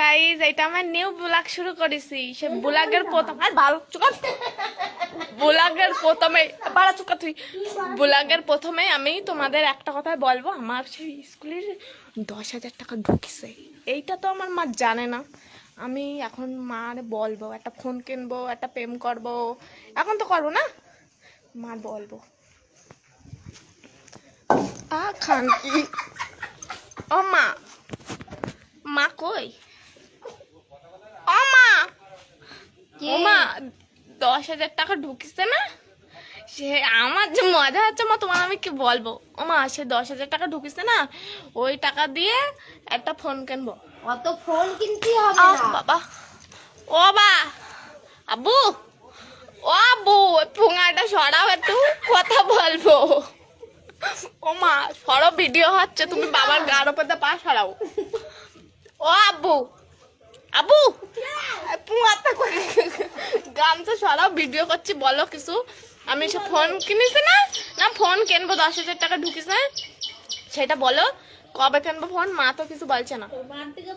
Guys এটা আমার new blog শুরু করেছি। সে ব্লগের প্রথম আর ভালো চুকাত। ব্লগের প্রথমে বাড়া চুকা তুই। ব্লগের প্রথমে আমি তোমাদের একটা কথা বলব, আমার সেই স্কুলের দশ হাজার টাকা ঢুকিছে। এইটা তো আমার মা জানে না। আমি এখন মার বলব, একটা ফোন কিনবো, একটা প্রেম করব। এখন তো করব না? মার বলব। আ খান কি ও মা। মা কই ও মা ও মা দশ হাজার টাকা ঢুকিছে না? সে আমার যে মজা হচ্ছে মা তোমার আমি কি বলব? ও মা সে দশ হাজার টাকা ঢুকিছে না? ওই টাকা দিয়ে একটা ফোন কিনবো। অত ফোন কিনতে হবে বাবা। ও বা আব্বু ও আব্বু ওই পুঙাটা সরাও একটু কথা বলব। ও মা সরো ভিডিও হচ্ছে তুমি বাবার গার উপরে পা সরাও। ও আব্বু করে গামছা সরাও ভিডিও করছি বলো কিছু। আমি সে ফোন কিনিস না? না ফোন কিনবো দশ হাজার টাকা ঢুকিস না সেটা বলো কবে কিনবো ফোন? মা তো কিছু বলছে না। ওম থেকে